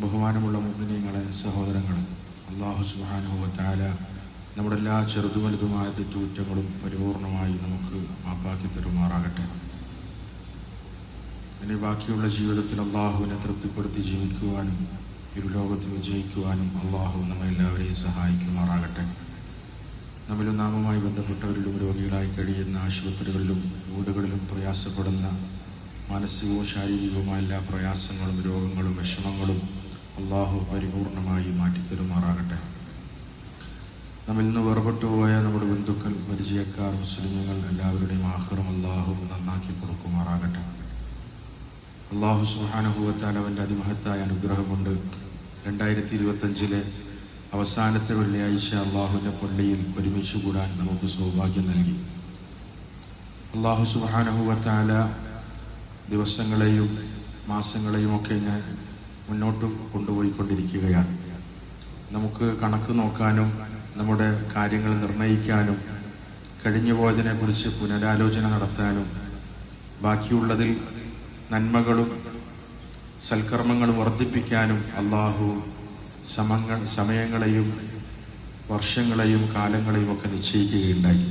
ബഹുമാനമുള്ള മുഗ്നീങ്ങളെ സഹോദരങ്ങളെ അള്ളാഹു സുബാനുഭവത്താല നമ്മുടെ എല്ലാ ചെറുതു വലുതുമായ തെറ്റുകുറ്റങ്ങളും പരിപൂർണമായി നമുക്ക് മാപ്പാക്കി തരുമാറാകട്ടെ. ഇനി ബാക്കിയുള്ള ജീവിതത്തിൽ അള്ളാഹുവിനെ തൃപ്തിപ്പെടുത്തി ജീവിക്കുവാനും ഇരുലോകത്ത് വിജയിക്കുവാനും അള്ളാഹു നമ്മെ എല്ലാവരെയും സഹായിക്കുമാറാകട്ടെ. നമ്മിലും നാമുമായി ബന്ധപ്പെട്ടവരിലും രോഗികളായി കഴിയുന്ന ആശുപത്രികളിലും വീടുകളിലും പ്രയാസപ്പെടുന്ന മാനസികവും ശാരീരികവുമായ എല്ലാ പ്രയാസങ്ങളും രോഗങ്ങളും വിഷമങ്ങളും അള്ളാഹു പരിപൂർണമായി മാറ്റിത്തരുമാറാകട്ടെ. നമ്മിൽ നിന്ന് വേർപെട്ടു പോയ നമ്മുടെ ബന്ധുക്കൾ പരിചയക്കാർ മുസ്ലിമുകൾ എല്ലാവരുടെയും ആഹ്റം അള്ളാഹു നന്നാക്കി കൊടുക്കുമാറാകട്ടെ. അള്ളാഹു സുഹാനുഭവത്താൽ അവന്റെ അതിമഹത്തായ അനുഗ്രഹമുണ്ട്. രണ്ടായിരത്തി ഇരുപത്തഞ്ചിലെ അവസാനത്തെ വെള്ളിയാഴ്ച അള്ളാഹുവിന്റെ പള്ളിയിൽ ഒരുമിച്ച് കൂടാൻ നമുക്ക് സൗഭാഗ്യം നൽകി. അള്ളാഹു സുഹാനുഭവത്താല ദിവസങ്ങളെയും മാസങ്ങളെയും ഒക്കെ ഇങ്ങനെ മുന്നോട്ട് കൊണ്ടുപോയിക്കൊണ്ടിരിക്കുകയാണ്. നമുക്ക് കണക്ക് നോക്കാനും നമ്മുടെ കാര്യങ്ങൾ നിർണയിക്കാനും കഴിഞ്ഞു പോയതിനെക്കുറിച്ച് പുനരാലോചന നടത്താനും ബാക്കിയുള്ളതിൽ നന്മകളും സൽക്കർമ്മങ്ങളും വർദ്ധിപ്പിക്കാനും അള്ളാഹു സമങ്ങൾ സമയങ്ങളെയും വർഷങ്ങളെയും കാലങ്ങളെയും ഒക്കെ നിശ്ചയിക്കുകയുണ്ടായി.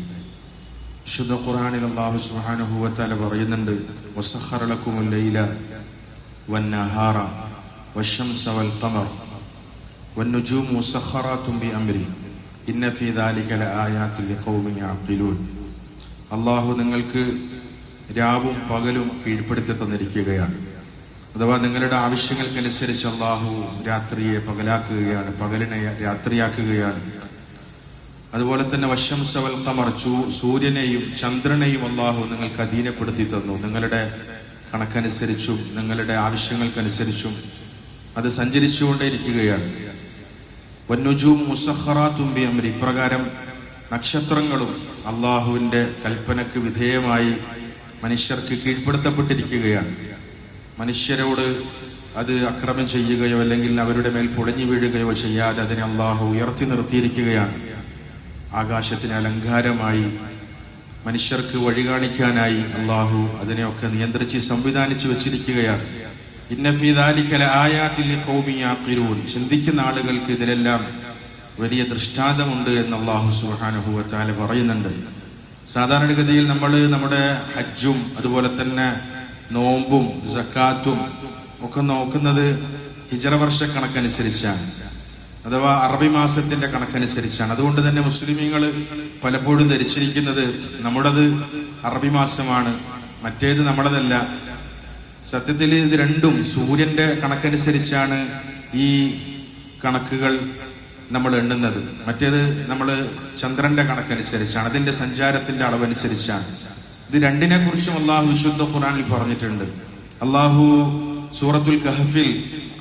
വിശുദ്ധ ഖുറാനിൽ അള്ളാഹു സുഹാനുഭൂവത്താല പറയുന്നുണ്ട് വസഹറലക്കുമുല്ലയില വന്നഹാറ والشمس والقمر والنجوم مسخرات بأمري إن في ذلك لآيات لقوم يعقلون അള്ളാഹു നിങ്ങൾക്ക് രാവും പകലും കീഴ്പ്പെടുത്തി തന്നിരിക്കുകയാണ് അഥവാ നിങ്ങളുടെ ആവശ്യങ്ങൾക്കനുസരിച്ച് അള്ളാഹു രാത്രിയെ പകലാക്കുകയാണ് പകലിനെ രാത്രിയാക്കുകയാണ് അതുപോലെ തന്നെ വശം സവൽ കമർ സൂര്യനെയും ചന്ദ്രനെയും അള്ളാഹു നിങ്ങൾക്ക് അധീനപ്പെടുത്തി തന്നു നിങ്ങളുടെ കണക്കനുസരിച്ചും നിങ്ങളുടെ ആവശ്യങ്ങൾക്കനുസരിച്ചും അത് സഞ്ചരിച്ചുകൊണ്ടേയിരിക്കുകയാണ്. അമരി ഇപ്രകാരം നക്ഷത്രങ്ങളും അള്ളാഹുവിന്റെ കൽപ്പനക്ക് വിധേയമായി മനുഷ്യർക്ക് കീഴ്പ്പെടുത്തപ്പെട്ടിരിക്കുകയാണ്. മനുഷ്യരോട് അത് അക്രമം ചെയ്യുകയോ അല്ലെങ്കിൽ അവരുടെ മേൽ പൊളിഞ്ഞു വീഴുകയോ ചെയ്യാതെ അതിനെ അള്ളാഹു ഉയർത്തി നിർത്തിയിരിക്കുകയാണ്. ആകാശത്തിന് അലങ്കാരമായി മനുഷ്യർക്ക് വഴി കാണിക്കാനായി അള്ളാഹു അതിനെയൊക്കെ നിയന്ത്രിച്ച് സംവിധാനിച്ചു വെച്ചിരിക്കുകയാണ്. ചിന്തിക്കുന്ന ആളുകൾക്ക് ഇതിലെല്ലാം വലിയ ദൃഷ്ടാന്തമുണ്ട് എന്ന് അള്ളാഹു സുഹാനുഭവത്താൽ പറയുന്നുണ്ട്. സാധാരണഗതിയിൽ നമ്മൾ നമ്മുടെ ഹജ്ജും അതുപോലെ തന്നെ നോമ്പും സക്കാത്തും ഒക്കെ നോക്കുന്നത് ഹിജറ വർഷ കണക്കനുസരിച്ചാണ്. അഥവാ അറബി മാസത്തിന്റെ കണക്കനുസരിച്ചാണ്. അതുകൊണ്ട് തന്നെ മുസ്ലിമീങ്ങൾ പലപ്പോഴും ധരിച്ചിരിക്കുന്നത് നമ്മുടേത് അറബി മാസമാണ് മറ്റേത് നമ്മളതല്ല സത്യത്തിൽ ഇത് രണ്ടും സൂര്യന്റെ കണക്കനുസരിച്ചാണ് ഈ കണക്കുകൾ നമ്മൾ എണ്ണുന്നത്. മറ്റേത് നമ്മൾ ചന്ദ്രന്റെ കണക്കനുസരിച്ചാണ് അതിന്റെ സഞ്ചാരത്തിന്റെ അളവനുസരിച്ചാണ്. ഇത് രണ്ടിനെ കുറിച്ചും അള്ളാഹു വിശുദ്ധ ഖുറാനിൽ പറഞ്ഞിട്ടുണ്ട്. അള്ളാഹു സൂറത്തുൽ കഹഫിൽ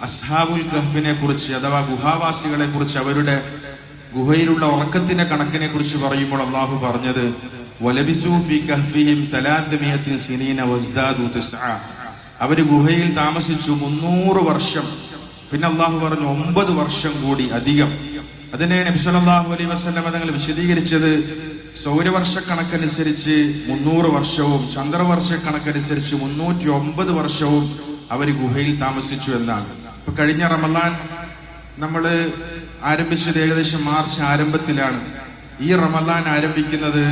അസ്ഹാബുൽ കഹഫിനെ കുറിച്ച് അഥവാ ഗുഹാവാസികളെ കുറിച്ച് അവരുടെ ഗുഹയിലുള്ള ഉറക്കത്തിന്റെ കണക്കിനെ കുറിച്ച് പറയുമ്പോൾ അള്ളാഹു പറഞ്ഞത് വലബിസു ഫി കഹ്ഫിഹിം സലാത്തമിയത്തിൻ സിനീന വസ്ദാദു തിസ്ആ. അവർ ഗുഹയിൽ താമസിച്ചു മുന്നൂറ് വർഷം. പിന്നെ അള്ളാഹു പറഞ്ഞു ഒമ്പത് വർഷം കൂടി അധികം. അതിനെ നബ്സലാഹു അലൈ വസ്ലം തങ്ങൾ വിശദീകരിച്ചത് സൗരവർഷ കണക്കനുസരിച്ച് മുന്നൂറ് വർഷവും ചന്ദ്രവർഷ കണക്കനുസരിച്ച് മുന്നൂറ്റി ഒമ്പത് വർഷവും അവർ ഗുഹയിൽ താമസിച്ചു എന്നാണ്. ഇപ്പൊ കഴിഞ്ഞ റമദാൻ നമ്മൾ ആരംഭിച്ചത് ഏകദേശം മാർച്ച് ആരംഭത്തിലാണ്. ഈ റമദാൻ ആരംഭിക്കുന്നത്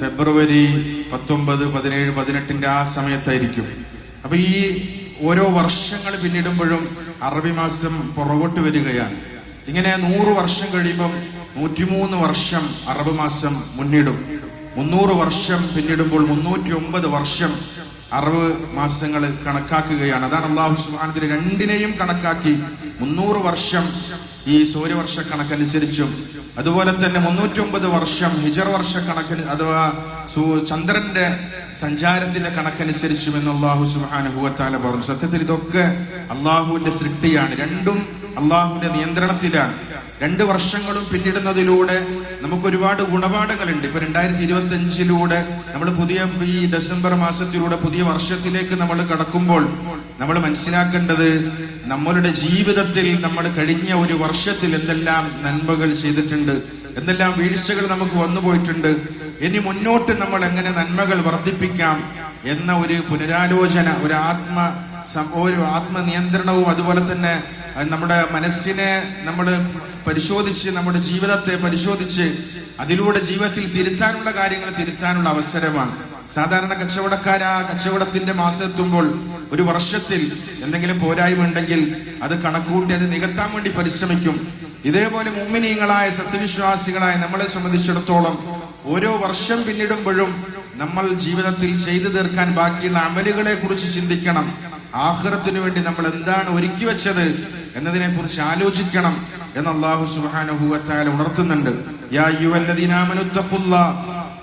ഫെബ്രുവരി പത്തൊമ്പത് പതിനേഴ് പതിനെട്ടിന്റെ ആ സമയത്തായിരിക്കും. അപ്പൊ ഈ ഓരോ വർഷങ്ങൾ പിന്നിടുമ്പോഴും അറബി മാസം പുറകോട്ട് വരികയാണ്. ഇങ്ങനെ നൂറ് വർഷം കഴിയുമ്പം നൂറ്റിമൂന്ന് വർഷം അറബ് മാസം മുന്നിടും. മുന്നൂറ് വർഷം പിന്നിടുമ്പോൾ മുന്നൂറ്റി ഒമ്പത് വർഷം അറബ് മാസങ്ങൾ കണക്കാക്കുകയാണ്. അതാണ് അള്ളാഹു സുബാനത്തിന് രണ്ടിനെയും കണക്കാക്കി മുന്നൂറ് വർഷം ഈ സൂര്യവർഷ കണക്കനുസരിച്ചും അതുപോലെ തന്നെ മുന്നൂറ്റി ഒമ്പത് വർഷം ഹിജർ വർഷ കണക്കിന് അഥവാ ചന്ദ്രന്റെ സഞ്ചാരത്തിന്റെ കണക്കനുസരിച്ചും എന്ന് അള്ളാഹു സുബാനുഭവത്താല പറഞ്ഞു. സത്യത്തിൽ ഇതൊക്കെ അള്ളാഹുവിന്റെ സൃഷ്ടിയാണ്. രണ്ടും അള്ളാഹുവിന്റെ നിയന്ത്രണത്തിലാണ്. രണ്ട് വർഷങ്ങളും പിന്നിടുന്നതിലൂടെ നമുക്ക് ഒരുപാട് ഗുണപാഠങ്ങളുണ്ട്. ഇപ്പൊ രണ്ടായിരത്തി ഇരുപത്തി അഞ്ചിലൂടെ നമ്മൾ പുതിയ ഈ ഡിസംബർ മാസത്തിലൂടെ പുതിയ വർഷത്തിലേക്ക് നമ്മൾ കടക്കുമ്പോൾ നമ്മൾ മനസ്സിലാക്കേണ്ടത് നമ്മളുടെ ജീവിതത്തിൽ നമ്മൾ കഴിഞ്ഞ ഒരു വർഷത്തിൽ എന്തെല്ലാം നന്മകൾ ചെയ്തിട്ടുണ്ട് എന്തെല്ലാം വീഴ്ചകൾ നമുക്ക് വന്നു പോയിട്ടുണ്ട് ഇനി മുന്നോട്ട് നമ്മൾ എങ്ങനെ നന്മകൾ വർദ്ധിപ്പിക്കാം എന്ന ഒരു പുനരാലോചന ഒരു ആത്മ ഒരു ആത്മനിയന്ത്രണവും അതുപോലെ തന്നെ നമ്മുടെ മനസ്സിനെ നമ്മൾ പരിശോധിച്ച് നമ്മുടെ ജീവിതത്തെ പരിശോധിച്ച് അതിലൂടെ ജീവിതത്തിൽ തിരുത്താനുള്ള കാര്യങ്ങൾ തിരുത്താനുള്ള അവസരമാണ്. സാധാരണ കച്ചവടക്കാർ ആ കച്ചവടത്തിന്റെ മാസം എത്തുമ്പോൾ ഒരു വർഷത്തിൽ എന്തെങ്കിലും പോരായ്മ ഉണ്ടെങ്കിൽ അത് കണക്കൂട്ടി അത് നികത്താൻ വേണ്ടി പരിശ്രമിക്കും. ഇതേപോലെ മുമ്മിനീങ്ങളായ സത്യവിശ്വാസികളായ നമ്മളെ സംബന്ധിച്ചിടത്തോളം ഓരോ വർഷം പിന്നിടുമ്പോഴും നമ്മൾ ജീവിതത്തിൽ ചെയ്തു തീർക്കാൻ ബാക്കിയുള്ള അമലുകളെ കുറിച്ച് ചിന്തിക്കണം. ആഹ്റത്തിനു വേണ്ടി നമ്മൾ എന്താണ് ഒരുക്കി വെച്ചത് എന്നതിനെ കുറിച്ച് ആലോചിക്കണം എന്ന് അള്ളാഹു സുബ്ഹാനഹു വതആല ഉണർത്തുന്നുണ്ട്. യാ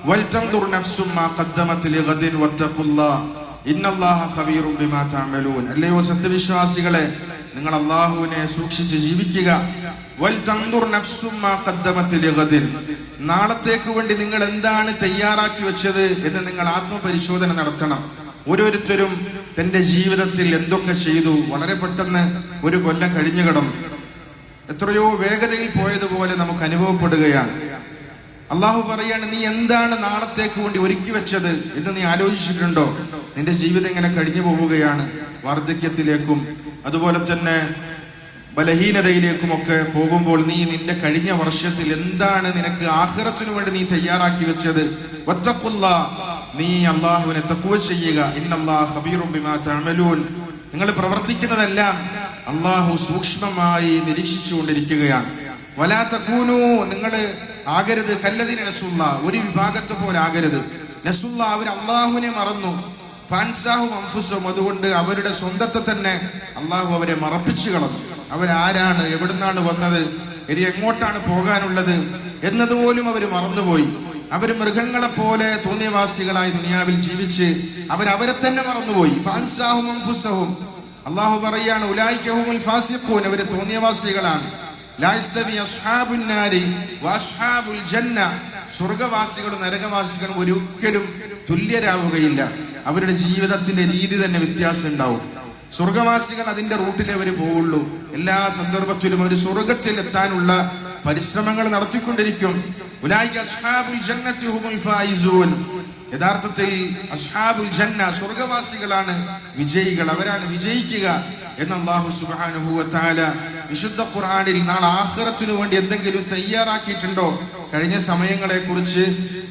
വൽതൻദുർ നഫ്സും മാ ഖദ്ദമത് ലിഗദിൻ വത്തഖുല്ലാഹ് അല്ലയോ സത്യവിശ്വാസികളെ നിങ്ങൾ അള്ളാഹുവിനെ സൂക്ഷിച്ച് ജീവിക്കുക. നാളത്തേക്ക് വേണ്ടി നിങ്ങൾ എന്താണ് തയ്യാറാക്കി വെച്ചത് എന്ന് നിങ്ങൾ ആത്മപരിശോധന നടത്തണം. ഓരോരുത്തരും തന്റെ ജീവിതത്തിൽ എന്തൊക്കെ ചെയ്തു വളരെ പെട്ടെന്ന് ഒരു കൊല്ലം കഴിഞ്ഞു കിടന്നു. എത്രയോ വേഗതയിൽ പോയതുപോലെ നമുക്ക് അനുഭവപ്പെടുകയാണ്. അള്ളാഹു പറയാണ് നീ എന്താണ് നാളത്തേക്ക് വേണ്ടി ഒരുക്കി വെച്ചത്? എന്ന് നീ ആലോചിച്ചിട്ടുണ്ടോ? നിന്റെ ജീവിതം ഇങ്ങനെ കഴിഞ്ഞു പോവുകയാണ് വാർദ്ധക്യത്തിലേക്കും അതുപോലെ തന്നെ ബലഹീനതയിലേക്കുമൊക്കെ പോകുമ്പോൾ നീ നിന്റെ കഴിഞ്ഞ വർഷത്തിൽ എന്താണ് നിനക്ക് ആഹ്റത്തിനു വേണ്ടി നീ തയ്യാറാക്കി വെച്ചത്? ഒറ്റക്കുള്ള നീ അള്ളാഹുവിനെ തക്കുവ ചെയ്യുക. നിങ്ങൾ പ്രവർത്തിക്കുന്നതെല്ലാം അള്ളാഹു സൂക്ഷ്മമായി നിരീക്ഷിച്ചുകൊണ്ടിരിക്കുകയാണ്. വലാ കൂനു നിങ്ങൾ ആകരുത്. കല്ലതിന് നസുള്ള ഒരു വിഭാഗത്തെ പോലെ ആകരുത്. നസുള്ള അവർ അള്ളാഹുവിനെ മറന്നു. ഫാൻസാഹും അതുകൊണ്ട് അവരുടെ സ്വന്തത്തെ തന്നെ അള്ളാഹു അവരെ മറപ്പിച്ചു കളഞ്ഞു. അവരാരാണ്? എവിടുന്നാണ് വന്നത്? ഇനി എങ്ങോട്ടാണ് പോകാനുള്ളത്? എന്നതുപോലും അവർ മറന്നുപോയി. അവർ മൃഗങ്ങളെ പോലെ തോന്നിയവാസികളായി ദുനിയാവിൽ ജീവിച്ച് അവരവരെ തന്നെ മറന്നുപോയി. ഫാൻസാഹും അംഫുസഹും അള്ളാഹു പറയാണ് ഉലായിക്കഹുമുൽ ഫാസിഖൂൻ. അവർ തോന്നിയവാസികളാണ്. സ്വർഗവാസികളും നരകവാസികളും ഒരിക്കലും തുല്യരാവുകയില്ല. അവരുടെ ജീവിതത്തിന്റെ രീതി തന്നെ വ്യത്യാസം ഉണ്ടാവും സ്വർഗവാസികൾ അതിന്റെ റൂട്ടിലേ അവർ പോവുള്ളൂ. എല്ലാ സന്ദർഭത്തിലും അവർ സ്വർഗത്തിൽ എത്താനുള്ള പരിശ്രമങ്ങൾ നടത്തിക്കൊണ്ടിരിക്കും. യഥാർത്ഥത്തിൽ അസ്ഹാബുൽ ജന്ന സ്വർഗവാസികളാണ് വിജയികൾ. അവരാണ് വിജയിക്കുക എന്ന് അള്ളാഹു സുബ്ഹാനഹു വതആല വിശുദ്ധ ഖുർആനിൽ നാളെ ആഹ്റത്തിനു വേണ്ടി എന്തെങ്കിലും തയ്യാറാക്കിയിട്ടുണ്ടോ? കഴിഞ്ഞ സമയങ്ങളെ കുറിച്ച്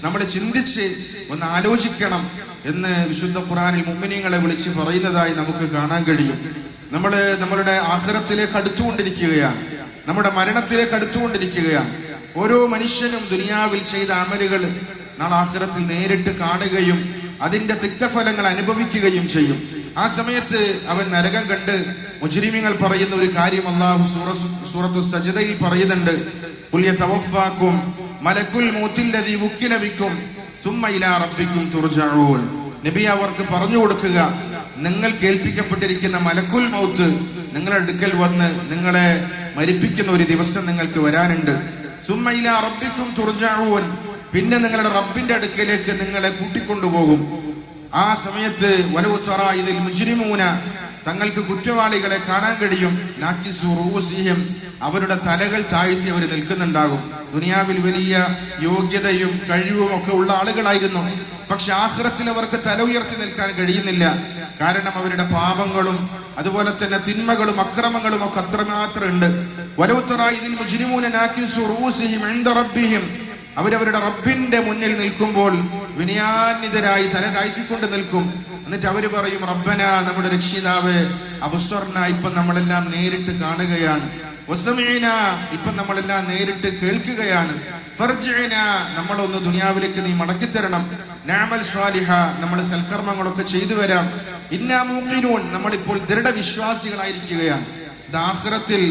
നമ്മൾ ചിന്തിച്ച് ഒന്ന് ആലോചിക്കണം. എന്ന് വിശുദ്ധ ഖുറാനിൽ മുമ്മിനീങ്ങളെ വിളിച്ച് പറയുന്നതായി നമുക്ക് കാണാൻ കഴിയും. നമ്മൾ നമ്മളുടെ ആഖിറത്തിലേക്ക് അടുത്തുകൊണ്ടിരിക്കുകയാണ്. നമ്മുടെ മരണത്തിലേക്ക് അടുത്തുകൊണ്ടിരിക്കുകയാണ്. ഓരോ മനുഷ്യനും ദുനിയാവിൽ ചെയ്ത അമലുകൾ നാളെ ആഖിറത്തിൽ നേരിട്ട് കാണുകയും അതിന്റെ തിക്തഫലങ്ങൾ അനുഭവിക്കുകയും ചെയ്യും. ആ സമയത്ത് അവൻ നരകം കണ്ട് മുജ്രിമിങ്ങൾ പറയുന്ന ഒരു കാര്യം അള്ളാഹു സൂറത്തു സജിതയിൽ പറയുന്നുണ്ട്. പുലിയ തവഫാക്കും മലക്കുൽ മൂത്തില്ലതി ഉക്കിലവിക്കും തുമ്മയിലാറപ്പിക്കും റബ്ബിക്കും നബി അവർക്ക് പറഞ്ഞു കൊടുക്കുക. നിങ്ങൾ കേൾപ്പിക്കപ്പെട്ടിരിക്കുന്ന മലക്കുൽ മൗത്ത് നിങ്ങളുടെ അടുക്കൽ വന്ന് നിങ്ങളെ മരിപ്പിക്കുന്ന ഒരു ദിവസം നിങ്ങൾക്ക് വരാനുണ്ട്. സുമ്മയില റബ്ബിക്കും തുർജഊൻ പിന്നെ നിങ്ങളുടെ റബ്ബിന്റെ അടുക്കലേക്ക് നിങ്ങളെ കൂട്ടിക്കൊണ്ടുപോകും. ആ സമയത്ത് വലവുത്തറ ഇതിൽ മുജ്രിമൂന തങ്ങൾക്ക് കുറ്റവാളികളെ കാണാൻ കഴിയും. അവരുടെ തലകൾ താഴ്ത്തി അവർ നിൽക്കുന്നുണ്ടാകും. ദുനിയാവിൽ വലിയ യോഗ്യതയും കഴിവും ഒക്കെ ഉള്ള ആളുകളായിരുന്നു. പക്ഷെ ആഹ്റത്തിൽ അവർക്ക് തല ഉയർത്തി നിൽക്കാൻ കഴിയുന്നില്ല. കാരണം അവരുടെ പാപങ്ങളും അതുപോലെ തന്നെ തിന്മകളും അക്രമങ്ങളും ഒക്കെ അത്രമാത്രം ഉണ്ട് അവരവരുടെ റബ്ബിന്റെ മുന്നിൽ നിൽക്കുമ്പോൾ വിനയാന്വിതരായി തല താഴ്ത്തിക്കൊണ്ട് നിൽക്കും. എന്നിട്ട് അവർ പറയും റബ്ബന നമ്മുടെ രക്ഷിതാവ് അബുസ്വർണ ഇപ്പൊ നമ്മളെല്ലാം നേരിട്ട് കാണുകയാണ്. ഒസമീന ഇപ്പൊ നമ്മളെല്ലാം നേരിട്ട് കേൾക്കുകയാണ്. ഫർജിഅന നമ്മളൊന്ന് ദുനിയാവിലേക്ക് നീ മടക്കി തരണം നാമൽ സ്വാലിഹ നമ്മൾ സൽക്കർമ്മങ്ങളൊക്കെ ചെയ്തു വരാം. ഇന്നാ മൂക്കിനൂൻ നമ്മളിപ്പോൾ ദൃഢവിശ്വാസികളായിരിക്കുകയാണ്. ദാഹ്റത്തിൽ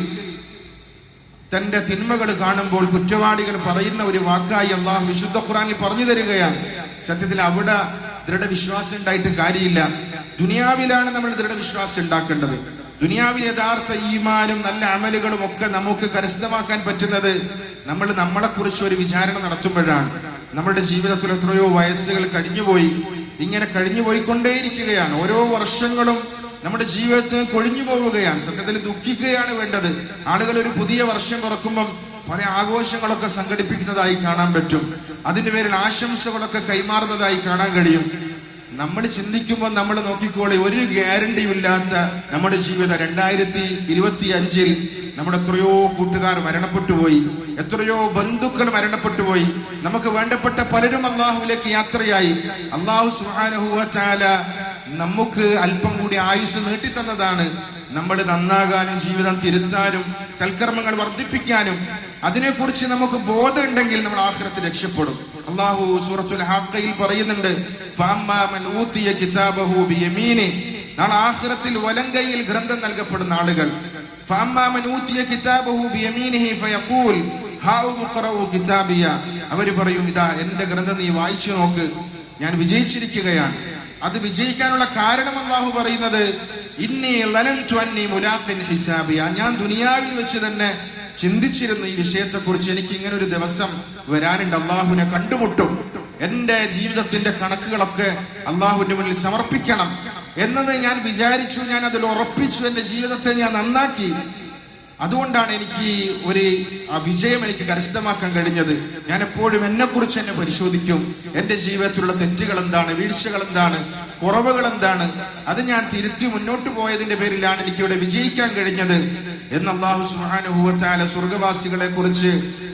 തന്റെ തിന്മകൾ കാണുമ്പോൾ കുറ്റവാളികൾ പറയുന്ന ഒരു വാക്കായി അള്ളാഹു വിശുദ്ധ ഖുറാനിൽ പറഞ്ഞു തരികയാണ്. സത്യത്തിൽ അവിടെ ദൃഢവിശ്വാസം ഉണ്ടായിട്ട് കാര്യമില്ല. ദുനിയാവിലാണ് നമ്മൾ ദൃഢവിശ്വാസം ഉണ്ടാക്കേണ്ടത്. ദുനിയാവിൽ യഥാർത്ഥ ഈമാനും നല്ല അമലുകളും ഒക്കെ നമുക്ക് കരസ്ഥമാക്കാൻ പറ്റുന്നത് നമ്മൾ നമ്മളെ കുറിച്ച് ഒരു വിചാരണ നടത്തുമ്പോഴാണ്. നമ്മുടെ ജീവിതത്തിൽ എത്രയോ വയസ്സുകൾ കഴിഞ്ഞുപോയി. ഇങ്ങനെ കഴിഞ്ഞു പോയിക്കൊണ്ടേയിരിക്കുകയാണ് ഓരോ വർഷങ്ങളും നമ്മുടെ ജീവിതത്തിൽ കൊഴിഞ്ഞു പോവുകയാണ് സത്യത്തിൽ ദുഃഖിക്കുകയാണ് വേണ്ടത്. ആളുകൾ ഒരു പുതിയ വർഷം തുറക്കുമ്പം പല ആഘോഷങ്ങളൊക്കെ സംഘടിപ്പിക്കുന്നതായി കാണാൻ പറ്റും. അതിന്റെ പേരിൽ ആശംസകളൊക്കെ കൈമാറുന്നതായി കാണാൻ കഴിയും. നമ്മൾ ചിന്തിക്കുമ്പോൾ നമ്മൾ നോക്കിക്കോളി ഒരു ഗ്യാരണ്ടിയും ഇല്ലാത്ത നമ്മുടെ ജീവിതം. രണ്ടായിരത്തി ഇരുപത്തി അഞ്ചിൽ നമ്മുടെ എത്രയോ കൂട്ടുകാർ മരണപ്പെട്ടു പോയി. എത്രയോ ബന്ധുക്കൾ മരണപ്പെട്ടു പോയി. നമുക്ക് വേണ്ടപ്പെട്ട പലരും അള്ളാഹുവിലേക്ക് യാത്രയായി. അള്ളാഹു സുഹാനഹുല നമുക്ക് അല്പം കൂടി ആയുസ് നീട്ടിത്തന്നതാണ്. നമ്മൾ നന്നാകാനും ജീവിതം തിരുത്താനും സൽക്കർമ്മങ്ങൾ വർദ്ധിപ്പിക്കാനും അതിനെക്കുറിച്ച് നമുക്ക് ബോധമുണ്ടെങ്കിൽ നമ്മൾ ആഖിറത്തിൽ രക്ഷപ്പെടും. അള്ളാഹു സൂറത്തുൽ ഹാക്കയിൽ പറയുന്നുണ്ട് നാളെ ആഖിറത്തിൽ വലങ്കയിൽ ഗ്രന്ഥം നൽകപ്പെടുന്ന ആളുകൾ അവർ പറയും ഇതാ എന്റെ ഗ്രന്ഥം നീ വായിച്ചു നോക്ക് ഞാൻ വിജയിച്ചിരിക്കുകയാണ്. അത് വിജയിക്കാനുള്ള കാരണം അള്ളാഹു പറയുന്നത് മുലാഖിൻ ഞാൻ ദുനിയാവിൽ വെച്ച് തന്നെ ചിന്തിച്ചിരുന്നു ഈ വിഷയത്തെക്കുറിച്ച് എനിക്ക് ഇങ്ങനെ ഒരു ദിവസം വരാനുണ്ട്. അള്ളാഹുവിനെ കണ്ടുമുട്ടും. എന്റെ ജീവിതത്തിന്റെ കണക്കുകളൊക്കെ അള്ളാഹുവിന്റെ മുന്നിൽ സമർപ്പിക്കണം എന്നത് ഞാൻ വിചാരിച്ചു. ഞാൻ അതിൽ ഉറപ്പിച്ചു. എന്റെ ജീവിതത്തെ ഞാൻ നന്നാക്കി. അതുകൊണ്ടാണ് എനിക്ക് ഒരു ആ വിജയം എനിക്ക് കരസ്ഥമാക്കാൻ കഴിഞ്ഞത്. ഞാൻ എപ്പോഴും എന്നെ കുറിച്ച് എന്നെ പരിശോധിക്കും. എന്റെ ജീവിതത്തിലുള്ള തെറ്റുകൾ എന്താണ്? വീഴ്ചകൾ എന്താണ്? കുറവുകൾ എന്താണ് അത് ഞാൻ തിരുത്തി മുന്നോട്ട് പോയതിന്റെ പേരിലാണ് എനിക്ക് ഇവിടെ വിജയിക്കാൻ കഴിഞ്ഞത്. എന്ന് അള്ളാഹു സുഹാനുഭവത്താല സ്വർഗവാസികളെ കുറിച്ച്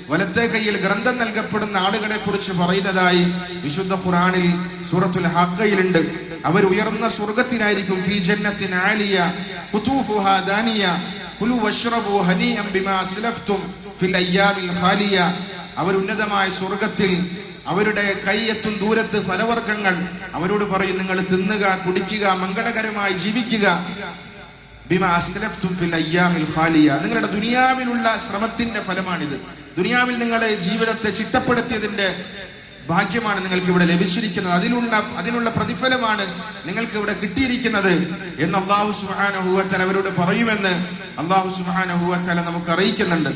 വലത്തെ കയ്യിൽ ഗ്രന്ഥം നൽകപ്പെടുന്ന ആളുകളെ കുറിച്ച് പറയുന്നതായി വിശുദ്ധ ഖുറാനിൽ സൂറത്തുൽ ഹക്കയിലുണ്ട് അവർ ഉയർന്ന സ്വർഗത്തിനായിരിക്കും ഫീ ജന്നത്തിൻ ആലിയ ദാനിയ കുലു ഹനിയം ബിമാ അസ്ലഫ്തും ഫിൽ ഖാലിയ. അവർ ഉന്നതമായ സ്വർഗത്തിൽ അവരുടെ കൈയെത്തും ദൂരത്ത് ഫലവർഗങ്ങൾ അവരോട് പറയും നിങ്ങൾ തിന്നുക കുടിക്കുക മംഗളകരമായി ജീവിക്കുക. ബിമ ഫിൽ നിങ്ങളുടെ ദുനിയാവിലുള്ള ശ്രമത്തിന്റെ ഫലമാണിത്. ദുനിയാവിൽ നിങ്ങളെ ജീവിതത്തെ ചിട്ടപ്പെടുത്തിയതിന്റെ ഭാഗ്യമാണ് നിങ്ങൾക്ക് ഇവിടെ ലഭിച്ചിരിക്കുന്നത്. അതിനുള്ള അതിനുള്ള പ്രതിഫലമാണ് നിങ്ങൾക്ക് ഇവിടെ കിട്ടിയിരിക്കുന്നത് എന്ന് അള്ളാഹു സുഹാനഹുവത്തല അവരോട് പറയുമെന്ന് അള്ളാഹു സുഹാനഹുവത്തല നമുക്ക് അറിയിക്കുന്നുണ്ട്.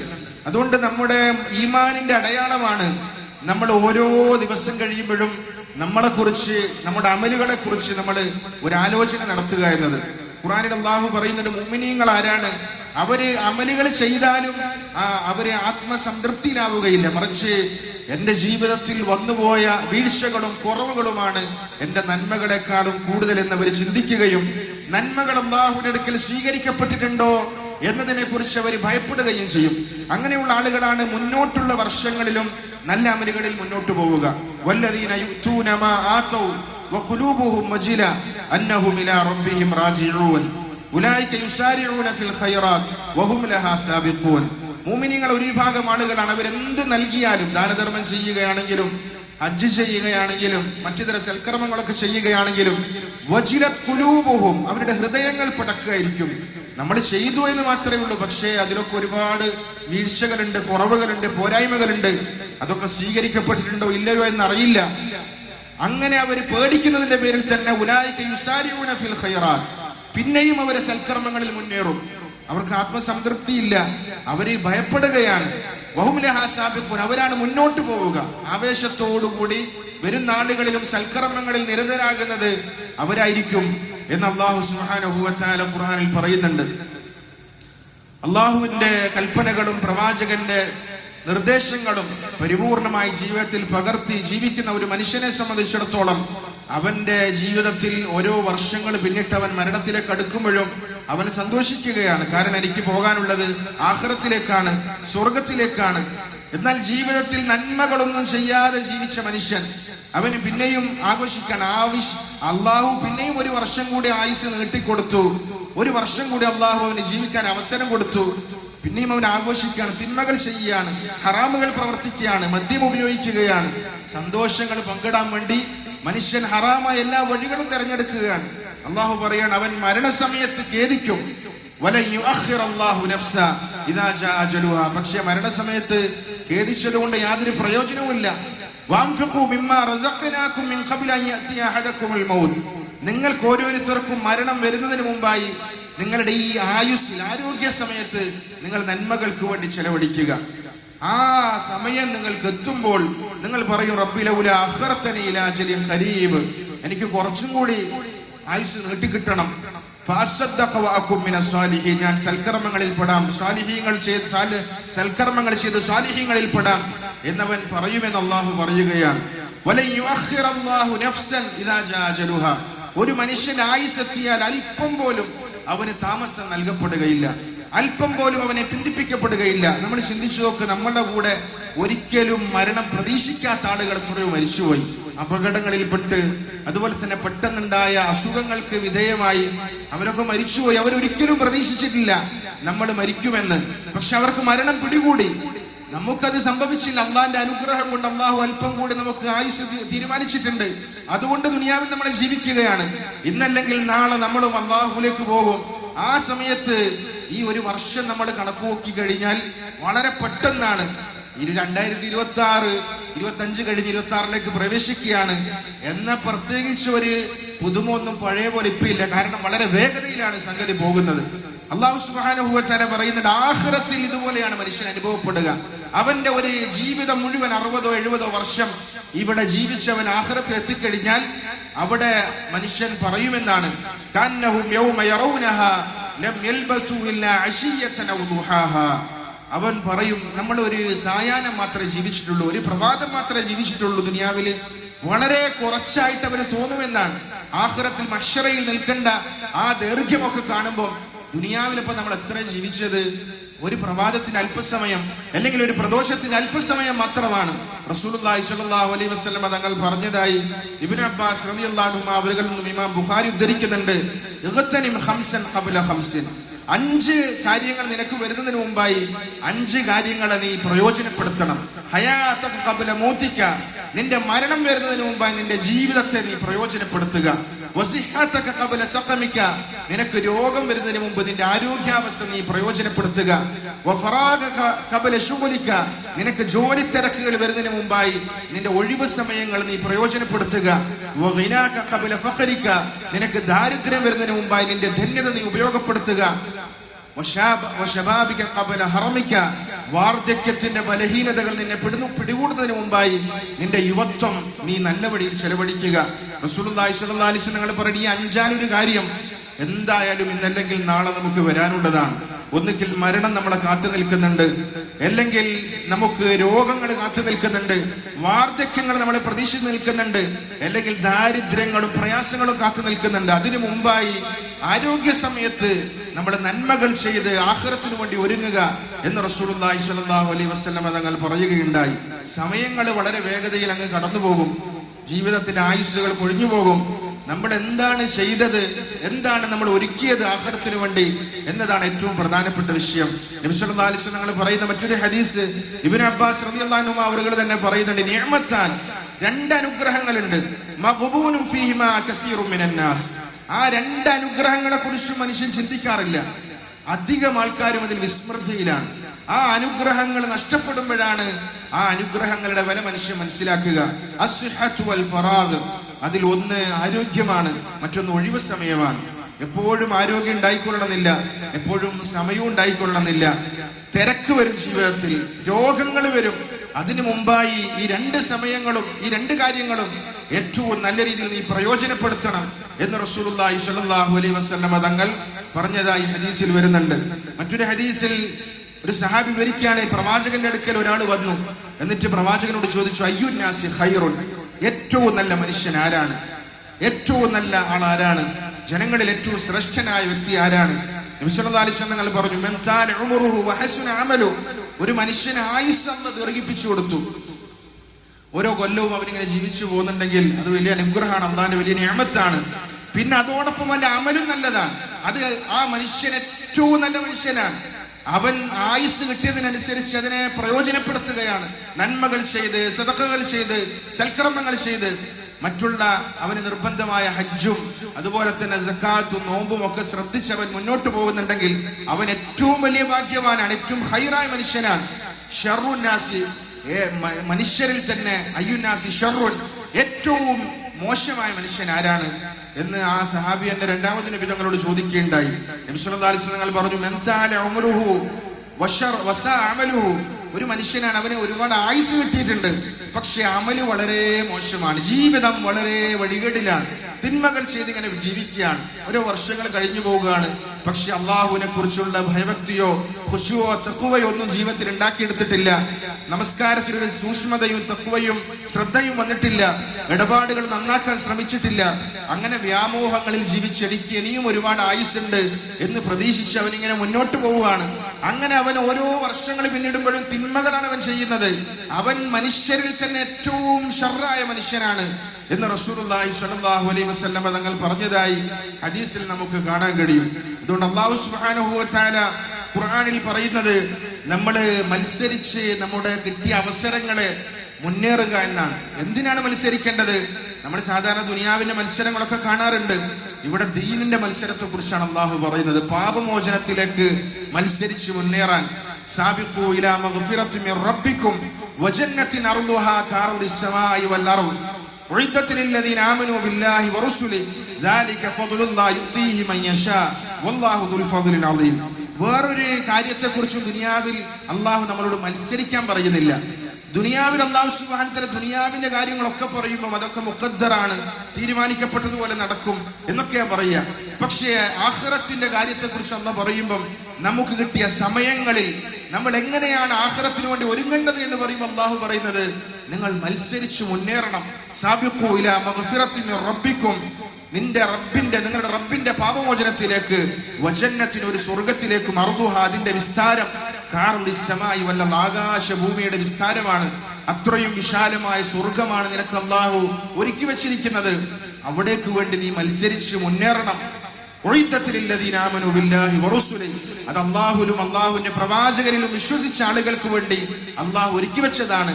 അതുകൊണ്ട് നമ്മുടെ ഈമാനിന്റെ അടയാളമാണ് നമ്മൾ ഓരോ ദിവസം കഴിയുമ്പോഴും നമ്മളെ കുറിച്ച് നമ്മുടെ അമലുകളെ കുറിച്ച് നമ്മൾ ഒരു ആലോചന നടത്തുക എന്നത്. ഖുറാനിൽ അള്ളാഹു പറയുന്നത് മുമിനീങ്ങൾ ആരാണ്? അവർ അമലുകൾ ചെയ്താലും ആ അവർ ആത്മസംതൃപ്തിയിലാവുകയില്ല. മറിച്ച് എന്റെ ജീവിതത്തിൽ വന്നുപോയ വീഴ്ചകളും കുറവുകളുമാണ് എന്റെ നന്മകളെക്കാളും കൂടുതൽ എന്ന് എന്നവർ ചിന്തിക്കുകയും നന്മകൾ അള്ളാഹുവിന്റെ അടുക്കൽ സ്വീകരിക്കപ്പെട്ടിട്ടുണ്ടോ എന്നതിനെ കുറിച്ച് അവർ ഭയപ്പെടുകയും ചെയ്യും. അങ്ങനെയുള്ള ആളുകളാണ് മുന്നോട്ടുള്ള വർഷങ്ങളിലും നല്ല അമലുകളിൽ മുന്നോട്ട് പോവുക. വല്ലദീന യുക്തൂന മാ ആതൗ വഖുലൂബുഹും വജില അന്നഹും ഇലാ റബ്ബിഹിം റാജിഊൻ. ഉലൈക യുസാരിഊന ഫിൽ ഖൈറാത്ത് വഹും ലഹാ സാബിഖൂൻ. മൂമിനിങ്ങൾ ഒരു വിഭാഗം ആളുകളാണ്. അവരെന്ത് നൽകിയാലും ദാനധർമ്മം ചെയ്യുകയാണെങ്കിലും ഹജ്ജ് ചെയ്യുകയാണെങ്കിലും മറ്റു തര സൽക്കർമ്മങ്ങളൊക്കെ ചെയ്യുകയാണെങ്കിലും വജിരത് കുലൂപവും അവരുടെ ഹൃദയങ്ങൾ പടക്കുകയായിരിക്കും. നമ്മൾ ചെയ്തു എന്ന് മാത്രമേ ഉള്ളൂ പക്ഷേ അതിലൊക്കെ ഒരുപാട് വീഴ്ചകളുണ്ട് കുറവുകളുണ്ട് പോരായ്മകളുണ്ട്. അതൊക്കെ സ്വീകരിക്കപ്പെട്ടിട്ടുണ്ടോ ഇല്ലയോ എന്നറിയില്ല. അങ്ങനെ അവർ പേടിക്കുന്നതിന്റെ പേരിൽ തന്നെ ഉലായിക്ക് യുസാരിഊന ഫിൽ ഖൈറാത്ത് പിന്നെയും അവരെ സൽക്കർമ്മങ്ങളിൽ മുന്നേറും. അവർക്ക് ആത്മസംതൃപ്തിയില്ല. അവർ ഭയപ്പെടുകയാണ്. വഹുലഹാസാബിപ്പുൻ അവരാണ് മുന്നോട്ട് പോവുക. ആവേശത്തോടുകൂടി വരും നാളുകളിലും സൽക്കർമ്മങ്ങളിൽ നിരതരാകുന്നത് അവരായിരിക്കും എന്ന് അള്ളാഹു സുഹാനുഭൂവത്താല ഖുർആനിൽ പറയുന്നുണ്ട്. അള്ളാഹുവിന്റെ കൽപ്പനകളും പ്രവാചകന്റെ നിർദ്ദേശങ്ങളും പരിപൂർണമായി ജീവിതത്തിൽ പകർത്തി ജീവിക്കുന്ന ഒരു മനുഷ്യനെ സംബന്ധിച്ചിടത്തോളം അവന്റെ ജീവിതത്തിൽ ഓരോ വർഷങ്ങൾ പിന്നിട്ട് അവൻ മരണത്തിലേക്ക് അടുക്കുമ്പോഴും അവൻ സന്തോഷിക്കുകയാണ്. കാരണം എനിക്ക് പോകാനുള്ളത് ആഹ്റത്തിലേക്കാണ് സ്വർഗത്തിലേക്കാണ് എന്നാൽ ജീവിതത്തിൽ നന്മകളൊന്നും ചെയ്യാതെ ജീവിച്ച മനുഷ്യൻ അവന് പിന്നെയും ആഘോഷിക്കാൻ ആവശ്യ അള്ളാഹു പിന്നെയും ഒരു വർഷം കൂടി ആയുസ് നീട്ടിക്കൊടുത്തു. ഒരു വർഷം കൂടി അള്ളാഹു അവന് ജീവിക്കാൻ അവസരം കൊടുത്തു. പിന്നെയും അവൻ ആഘോഷിക്കുകയാണ് തിന്മകൾ ചെയ്യുകയാണ് ഹറാമുകൾ പ്രവർത്തിക്കുകയാണ് മദ്യം ഉപയോഗിക്കുകയാണ്. സന്തോഷങ്ങൾ പങ്കിടാൻ വേണ്ടി മനുഷ്യൻ ഹറാമായ എല്ലാ വഴികളും തെരഞ്ഞെടുക്കുകയാണ്. അള്ളാഹു പറയാണ് അവൻ മരണസമയത്ത് ഖേദിക്കും. പക്ഷെ. മരണസമയത്ത് ഖേദിച്ചത് കൊണ്ട് യാതൊരു പ്രയോജനവുമില്ല. നിങ്ങൾക്ക് ഓരോരുത്തർക്കും മരണം വരുന്നതിന് മുമ്പായി നിങ്ങളുടെ ഈ ആയുസ്സിൽ ആരോഗ്യ സമയത്ത് നിങ്ങൾ നന്മകൾക്ക് വേണ്ടി ചെലവഴിക്കുക. ആ സമയം നിങ്ങൾക്ക് എത്തുമ്പോൾ നിങ്ങൾ പറയും റബ്ബിലൗല അഹർത്തനയിലാചര്യം ഖരീബ്. എനിക്ക് കുറച്ചും കൂടി ആയുസ് നീട്ടിക്കിട്ടണം. ഞാൻ സൽക്കർമ്മങ്ങളിൽ പെടാം. സ്വാലിഹീങ്ങൾ ചെയ്ത് സൽക്കർമ്മങ്ങൾ ചെയ്ത് സ്വാലിഹീങ്ങളിൽ പെടാം എന്നവൻ പറയുമെന്ന് അള്ളാഹു പറയുകയാണ്. ഒരു മനുഷ്യൻ ആയുസ് എത്തിയാൽ അല്പം പോലും അവന് താമസം നൽകപ്പെടുകയില്ല. അല്പം പോലും അവനെ പിന്തിപ്പിക്കപ്പെടുകയില്ല. നമ്മൾ ചിന്തിച്ചു നോക്ക് നമ്മളുടെ കൂടെ ഒരിക്കലും മരണം പ്രതീക്ഷിക്കാത്ത ആളുകൾ എത്രയോ മരിച്ചുപോയി. അപകടങ്ങളിൽപ്പെട്ട് അതുപോലെ തന്നെ പെട്ടെന്നുണ്ടായ അസുഖങ്ങൾക്ക് വിധേയമായി അവരൊക്കെ മരിച്ചുപോയി. അവരൊരിക്കലും പ്രതീക്ഷിച്ചിട്ടില്ല നമ്മൾ മരിക്കുമെന്ന്. പക്ഷെ അവർക്ക് മരണം പിടികൂടി. നമുക്കത് സംഭവിച്ചില്ല. അള്ളാന്റെ അനുഗ്രഹം കൊണ്ട് അള്ളാഹു അല്പം കൂടി നമുക്ക് ആയുസ് തീരുമാനിച്ചിട്ടുണ്ട്. അതുകൊണ്ട് ദുനിയാവിൽ നമ്മൾ ജീവിക്കുകയാണ്. ഇന്നല്ലെങ്കിൽ നാളെ നമ്മളും അള്ളാഹുലേക്ക് പോകും. ആ സമയത്ത് ഈ ഒരു വർഷം നമ്മൾ കണക്ക് നോക്കി കഴിഞ്ഞാൽ വളരെ പെട്ടെന്നാണ്. ഇരു രണ്ടായിരത്തി ഇരുപത്തി ആറ് ഇരുപത്തി അഞ്ച് കഴിഞ്ഞ് ഇരുപത്തി ആറിലേക്ക് പ്രവേശിക്കുകയാണ്. എന്ന പ്രത്യേകിച്ച് ഒരു പുതുമ ഒന്നും പഴയ പോലെ ഇപ്പൊ ഇല്ല. കാരണം വളരെ വേഗതയിലാണ് സംഗതി പോകുന്നത്. അള്ളാഹു സുബാനുഭവച്ചാല പറയുന്നുണ്ട് ആഹ്റത്തിൽ ഇതുപോലെയാണ് മനുഷ്യൻ അനുഭവപ്പെടുക. അവന്റെ ഒരു ജീവിതം മുഴുവൻ അറുപതോ എഴുപതോ വർഷം ഇവിടെ ജീവിച്ചവൻ ആഹ്റത്തിൽ എത്തിക്കഴിഞ്ഞാൽ അവിടെ മനുഷ്യൻ പറയുമെന്നാണ്. അവൻ പറയും നമ്മൾ ഒരു സായാഹ്നം മാത്രമേ ജീവിച്ചിട്ടുള്ളൂ ഒരു പ്രഭാതം മാത്രമേ ജീവിച്ചിട്ടുള്ളൂ ദുനിയാവിൽ. വളരെ കുറച്ചായിട്ട് അവന് തോന്നുമെന്നാണ്. ആഹ്റത്തിൽ മഷറയിൽ നിൽക്കേണ്ട ആ ദൈർഘ്യമൊക്കെ കാണുമ്പോൾ ദുനിയാവിലിപ്പോ നമ്മൾ എത്ര ജീവിച്ചത്? ഒരു പ്രഭാതത്തിന് അല്പസമയം അല്ലെങ്കിൽ ഒരു പ്രദോഷത്തിന് അല്പസമയം മാത്രമാണ്. റസൂലുള്ളാഹി സ്വല്ലല്ലാഹു അലൈഹി വസല്ലം തങ്ങൾ പറഞ്ഞതായി ഇബ്നു അബ്ബാസ് റളിയല്ലാഹു അൻഹു ഇമാം ബുഖാരി ഉദ്ധരിക്കുന്നുണ്ട്. ഇഗ്തനിം ഖംസൻ ഖംസിൻ. അഞ്ച് കാര്യങ്ങൾ നിനക്ക് വരുന്നതിന് മുമ്പായി അഞ്ച് കാര്യങ്ങളെ നീ പ്രയോജനപ്പെടുത്തണം. ഹയാത്ത ഖബ്ല മൂത്തിക്ക. നിന്റെ മരണം വരുന്നതിന് മുമ്പായി നിന്റെ ജീവിതത്തെ നീ പ്രയോജനപ്പെടുത്തുക. നിനക്ക് രോഗം വരുന്നതിന് മുമ്പ് നിന്റെ ആരോഗ്യാവസ്ഥ നീ പ്രയോജനപ്പെടുത്തുക. നിനക്ക് ജോലി തിരക്കുകൾ വരുന്നതിന് മുമ്പായി നിന്റെ ഒഴിവ് സമയങ്ങൾ നീ പ്രയോജനപ്പെടുത്തുക. നിനക്ക് ദാരിദ്ര്യം വരുന്നതിന് മുമ്പായി നിന്റെ ധന്യത നീ ഉപയോഗപ്പെടുത്തുക. വാർദ്ധക്യത്തിന്റെ ബലഹീനതകൾ നിന്നെ പിടികൂടുന്നതിന് മുമ്പായി നിന്റെ യുവത്വം നീ നല്ല വഴിയിൽ ചെലവഴിക്കുക. വസല്ലം ഞങ്ങൾ പറഞ്ഞ ഈ കാര്യം എന്തായാലും ഇന്നല്ലെങ്കിൽ നാളെ നമുക്ക് വരാനുള്ളതാണ്. ഒന്നുകിൽ മരണം നമ്മളെ കാത്തു നിൽക്കുന്നുണ്ട്. അല്ലെങ്കിൽ നമുക്ക് രോഗങ്ങൾ കാത്തു നിൽക്കുന്നുണ്ട്. വാർദ്ധക്യങ്ങൾ നമ്മളെ പ്രതീക്ഷിച്ച് നിൽക്കുന്നുണ്ട്. അല്ലെങ്കിൽ ദാരിദ്ര്യങ്ങളും പ്രയാസങ്ങളും കാത്തു നിൽക്കുന്നുണ്ട്. അതിനു മുമ്പായി ആരോഗ്യ സമയത്ത് നമ്മുടെ നന്മകൾ ചെയ്ത് ആഹ്റത്തിനു വേണ്ടി ഒരുങ്ങുക എന്ന് റസൂലുള്ളാഹി സ്വല്ലല്ലാഹു അലൈഹി വസല്ലം തങ്ങൾ പറയുകയുണ്ടായി. സമയങ്ങൾ വളരെ വേഗതയിൽ അങ്ങ് കടന്നു പോകും ജീവിതത്തിന്റെ ആയുസ്സുകൾ കൊഴിഞ്ഞു പോകും. നമ്മൾ എന്താണ് ചെയ്തത്? എന്താണ് നമ്മൾ ഒരുക്കിയത് ആഹാരത്തിന് വേണ്ടി എന്നതാണ് ഏറ്റവും പ്രധാനപ്പെട്ട വിഷയം. നിമിഷം ഞങ്ങൾ പറയുന്ന മറ്റൊരു ഹദീസ് ഇബിൻ അബ്ബാസ് റളിയല്ലാഹു അവർ തന്നെ പറയുന്നുണ്ട് നിയമത്താൻ രണ്ട് അനുഗ്രഹങ്ങളുണ്ട്. മിനന്നാസ് ആ രണ്ട് അനുഗ്രഹങ്ങളെ കുറിച്ച് മനുഷ്യൻ ചിന്തിക്കാറില്ല. അധികം ആൾക്കാരും അതിൽ വിസ്മൃതിയിലാണ്. ആ അനുഗ്രഹങ്ങൾ നഷ്ടപ്പെടുമ്പോഴാണ് ആ അനുഗ്രഹങ്ങളുടെ വില മനുഷ്യൻ മനസ്സിലാക്കുക. അതിൽ ഒന്ന് ആരോഗ്യമാണ് മറ്റൊന്ന് ഒഴിവ് സമയമാണ്. എപ്പോഴും ആരോഗ്യം ഉണ്ടായിക്കൊള്ളണമെന്നില്ല എപ്പോഴും സമയവും ഉണ്ടായിക്കൊള്ളണമെന്നില്ല. തിരക്ക് വരും ജീവിതത്തിൽ രോഗങ്ങൾ വരും. അതിനു മുമ്പായി ഈ രണ്ട് സമയങ്ങളും ഈ രണ്ട് കാര്യങ്ങളും ഏറ്റവും നല്ല രീതിയിൽ നീ പ്രയോജനപ്പെടുത്തണം എന്ന് റസൂലുള്ളാഹി സ്വല്ലല്ലാഹു അലൈഹി വസല്ലം തങ്ങൾ പറഞ്ഞതായി ഹദീസിൽ വരുന്നുണ്ട്. മറ്റൊരു ഹദീസിൽ ഒരു സഹാബി വരിക്കാണ് പ്രവാചകന്റെ അടുക്കൽ ഒരാൾ വന്നു. എന്നിട്ട് പ്രവാചകനോട് ചോദിച്ചു അയ്യു നാസി ഹൈറുൻ ഏറ്റവും നല്ല മനുഷ്യൻ ആരാണ്? ഏറ്റവും നല്ല ആൾ ആരാണ്? ജനങ്ങളിൽ ഏറ്റവും ശ്രേഷ്ഠനായ വ്യക്തി ആരാണ്? തങ്ങൾ പറഞ്ഞു "മൻ താല ഉമറുഹു വഹസുന അമലു. ഒരു മനുഷ്യന് ആയുസ് അന്ന് ദീർഘിപ്പിച്ചു കൊടുത്തു. ഓരോ കൊല്ലവും അവനിങ്ങനെ ജീവിച്ചു പോകുന്നുണ്ടെങ്കിൽ അത് വലിയ അനുഗ്രഹമാണ് അള്ളാന്റെ വലിയ നിയമത്താണ്. പിന്നെ അതോടൊപ്പം അവന്റെ അമലും നല്ലതാണ്. അത് ആ മനുഷ്യൻ ഏറ്റവും നല്ല മനുഷ്യനാണ്. അവൻ ആയുസ് കിട്ടിയതിനനുസരിച്ച് അതിനെ പ്രയോജനപ്പെടുത്തുകയാണ്. നന്മകൾ ചെയ്ത് സതക്കകൾ ചെയ്ത് സൽക്കർമ്മങ്ങൾ ചെയ്ത് മറ്റുള്ള അവന് നിർബന്ധമായ ഹജ്ജും അതുപോലെ തന്നെ സക്കാത്തും നോമ്പും ഒക്കെ ശ്രദ്ധിച്ച് അവൻ മുന്നോട്ട് പോകുന്നുണ്ടെങ്കിൽ അവൻ ഏറ്റവും വലിയ ഭാഗ്യവാനാണ് ഏറ്റവും ഹൈറായ മനുഷ്യനാണ്. ഷറുനാസി മനുഷ്യരിൽ തന്നെ അയ്യുനാസി ഷറുൻ ഏറ്റവും മോശമായ മനുഷ്യൻ ആരാണ്? എന്ന് ആ സഹാബി എന്റെ രണ്ടാമത്തെ നബി തങ്ങളോട് ചോദിക്കുകയുണ്ടായി. നബി അലൈഹി വസല്ലം തങ്ങൾ പറഞ്ഞു ഒരു മനുഷ്യനാണ് അവന് ഒരുപാട് ആയുസ് കിട്ടിയിട്ടുണ്ട്. പക്ഷെ അമൽ വളരെ മോശമാണ്. ജീവിതം വളരെ വഴികേടിലാണ്. തിന്മകൾ ചെയ്ത് ഇങ്ങനെ ജീവിക്കുകയാണ്. ഓരോ വർഷങ്ങൾ കഴിഞ്ഞു പോവുകയാണ്. പക്ഷെ അള്ളാഹുവിനെ കുറിച്ചുള്ള ഭയഭക്തിയോ ഖുശുവോ തക്കുവയോ ഒന്നും ജീവിതത്തിൽ ഉണ്ടാക്കിയെടുത്തിട്ടില്ല. നമസ്കാരത്തിലൊരു സൂക്ഷ്മതയും തക്കുവയും ശ്രദ്ധയും വന്നിട്ടില്ല. ഇടപാടുകൾ നന്നാക്കാൻ ശ്രമിച്ചിട്ടില്ല. അങ്ങനെ വ്യാമോഹങ്ങളിൽ ജീവിച്ച് എനിക്ക് ഇനിയും ഒരുപാട് ആയുസ്സുണ്ട് എന്ന് പ്രതീക്ഷിച്ച് അവൻ ഇങ്ങനെ മുന്നോട്ട് പോവുകയാണ്. അങ്ങനെ അവൻ ഓരോ വർഷങ്ങൾ പിന്നിടുമ്പോഴും തിന്മകളാണ് അവൻ ചെയ്യുന്നത്. അവൻ മനുഷ്യരിൽ ഏറ്റവും ഷർറായ മനുഷ്യനാണ് എന്ന് റസൂലുള്ളാഹി സ്വല്ലല്ലാഹു അലൈഹി വസ്ലമ തങ്ങൾ പറഞ്ഞതായി ഹദീസിൽ നമുക്ക് കാണാൻ കഴിയും. അതുകൊണ്ട് അള്ളാഹു സുബ്ഹാനഹു വ തആല ഖുർആനിൽ പറയുന്നത് നമ്മൾ മത്സരിച്ച് നമ്മുടെ കിട്ടിയ അവസരങ്ങളെ മുന്നേറുക എന്നാണ്. എന്തിനാണ് മത്സരിക്കേണ്ടത്? നമ്മൾ സാധാരണ ദുനിയാവിന്റെ മത്സരങ്ങളൊക്കെ കാണാറുണ്ട്. ഇവിടെ ദീനിന്റെ മത്സരത്തെ കുറിച്ചാണ് അള്ളാഹു പറയുന്നത്. പാപമോചനത്തിലേക്ക് മത്സരിച്ച് മുന്നേറാൻ. സാബിഖു ഇലാ മഗ്ഫിറത്തി മിർ റബ്ബിക്കും വജന്നത്തിൻ അർദുഹാ കാർദിസ് സമാഇ വൽ അർദ് ഉഇദ്ദത്ത് ലില്ലദീന ആമനൂ ബില്ലാഹി വറസുലി ذلك فضل الله يؤتيه من يشاء والله ذو الفضل العظيم വേറൊരു കാര്യത്തെക്കുറിച്ചും ദുനിയാവിൽ അള്ളാഹു നമ്മളോട് മത്സരിക്കാൻ പറയുന്നില്ല ദുനിയാവിൽ അള്ളാഹു സുബാനത്തിലെ ദുനിയാവിന്റെ കാര്യങ്ങളൊക്കെ പറയുമ്പോൾ അതൊക്കെ മുഖദ്ദറാണ് തീരുമാനിക്കപ്പെട്ടതുപോലെ നടക്കും എന്നൊക്കെയാ പറയുക പക്ഷേ ആഹ്റത്തിന്റെ കാര്യത്തെക്കുറിച്ച് അന്ന് പറയുമ്പം നമുക്ക് കിട്ടിയ സമയങ്ങളിൽ നമ്മൾ എങ്ങനെയാണ് ആഹ്റത്തിന് വേണ്ടി ഒരുങ്ങേണ്ടത് എന്ന് പറയുമ്പോൾ അള്ളാഹു പറയുന്നത് നിങ്ങൾ മത്സരിച്ച് മുന്നേറണം. സാബിക്കൂല റബ്ബിക്കും. നിന്റെ റബ്ബിന്റെ നിങ്ങളുടെ റബ്ബിന്റെ പാപമോചനത്തിലേക്ക് വചനത്തിന് ഒരു സ്വർഗത്തിലേക്ക് മറുതുഹ അതിന്റെ വിസ്താരം. കാർലിസമായി വല്ല ആകാശ ഭൂമിയുടെ വിസ്താരമാണ്. അത്രയും വിശാലമായ സ്വർഗമാണ് നിനക്ക് അള്ളാഹു ഒരുക്കി വച്ചിരിക്കുന്നത്. അവിടേക്ക് വേണ്ടി നീ മത്സരിച്ച് മുന്നേറണം. അത് അള്ളാഹുവിന്റെ പ്രവാചകരിലും വിശ്വസിച്ച ആളുകൾക്ക് വേണ്ടി അള്ളാഹു ഒരുക്കി വെച്ചതാണ്.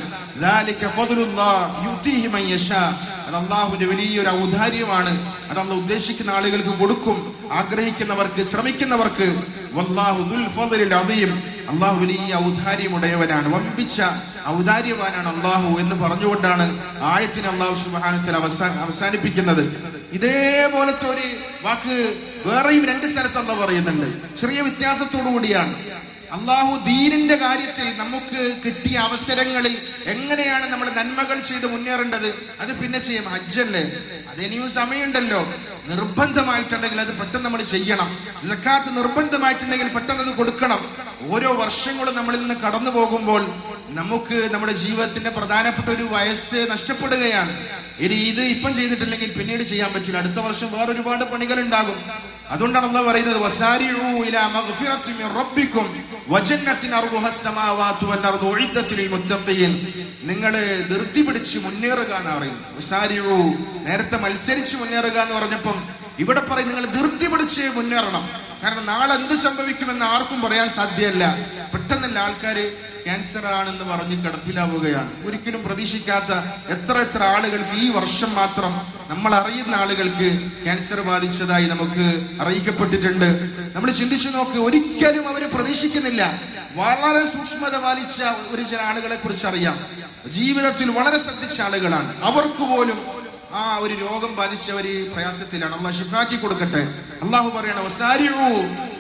അത് വലിയൊരു ഔദാര്യമാണ്. അത് അള്ള ഉദ്ദേശിക്കുന്ന ആളുകൾക്ക് കൊടുക്കും ആഗ്രഹിക്കുന്നവർക്ക് ശ്രമിക്കുന്നവർക്ക്. അള്ളാഹു വലിയ ഔദാര്യമുടയവനാണ് വമ്പിച്ച ഔദാര്യവാനാണ് അള്ളാഹു എന്ന് പറഞ്ഞുകൊണ്ടാണ് ആയത്തിന് അള്ളാഹു സുബാനത്തിൽ അവസാനിപ്പിക്കുന്നത്. ഇതേപോലത്തെ ഒരു വാക്ക് വേറെയും രണ്ട് സ്ഥലത്ത് അല്ല പറയുന്നുണ്ട്. ചെറിയ വ്യത്യാസത്തോടു കൂടിയാണ്. അള്ളാഹു ദീനിന്റെ കാര്യത്തിൽ നമുക്ക് കിട്ടിയ അവസരങ്ങളിൽ എങ്ങനെയാണ് നമ്മൾ നന്മകൾ ചെയ്ത് മുന്നേറേണ്ടത്? അത് പിന്നെ ചെയ്യാം. ഹജ്ജല്ലേ? അതിനിയും സമയമുണ്ടല്ലോ. നിർബന്ധമായിട്ടുണ്ടെങ്കിൽ അത് പെട്ടെന്ന് നമ്മൾ ചെയ്യണം. ജക്കാത്ത് നിർബന്ധമായിട്ടുണ്ടെങ്കിൽ പെട്ടെന്ന് അത് കൊടുക്കണം. ഓരോ വർഷങ്ങളും നമ്മളിൽ നിന്ന് കടന്നു പോകുമ്പോൾ നമുക്ക് നമ്മുടെ ജീവിതത്തിന്റെ പ്രധാനപ്പെട്ട ഒരു വയസ്സ് നഷ്ടപ്പെടുകയാണ്. ഇനി ഇത് ഇപ്പം ചെയ്തിട്ടില്ലെങ്കിൽ പിന്നീട് ചെയ്യാൻ പറ്റില്ല. അടുത്ത വർഷം വേറെ ഒരുപാട് പണികൾ ഉണ്ടാകും അതുകൊണ്ടാണ് അള്ളാഹ് പറയുന്നത് വസാരിഉ ഇലാ മഗ്ഫിറത്തി മിർ റബ്ബിക്കും വൽ അർദു മുത്തഖീൻ. പിടിച്ച് മുന്നേറുക എന്ന് പറയുന്നു നേരത്തെ മത്സരിച്ച് മുന്നേറുക എന്ന് പറഞ്ഞപ്പം ഇവിടെ പറയും നിങ്ങൾ ധൃതി പിടിച്ച് മുന്നേറണം. കാരണം നാളെ എന്ത് സംഭവിക്കുമെന്ന് ആർക്കും പറയാൻ സാധ്യമല്ല പെട്ടെന്നല്ല ആൾക്കാര് ക്യാൻസർ ആണെന്ന് പറഞ്ഞ് കിടപ്പിലാവുകയാണ്. ഒരിക്കലും പ്രതീക്ഷിക്കാത്ത എത്ര എത്ര ആളുകൾക്ക് ഈ വർഷം മാത്രം നമ്മൾ അറിയുന്ന ആളുകൾക്ക് ക്യാൻസർ ബാധിച്ചതായി നമുക്ക് അറിയിക്കപ്പെട്ടിട്ടുണ്ട്. നമ്മൾ ചിന്തിച്ചു നോക്ക് ഒരിക്കലും അവർ പ്രതീക്ഷിക്കുന്നില്ല. വളരെ സൂക്ഷ്മത പാലിച്ച ഒരു ചില ആളുകളെ കുറിച്ച് അറിയാം. ജീവിതത്തിൽ വളരെ ശ്രദ്ധിച്ച ആളുകളാണ്. അവർക്ക് പോലും ആ ഒരു രോഗം ബാധിച്ചവര് പ്രയാസത്തിലാണ്. അള്ളാഹ് ഷിഫാക്കി കൊടുക്കട്ടെ. അള്ളാഹു പറയണോ വസാരിഴു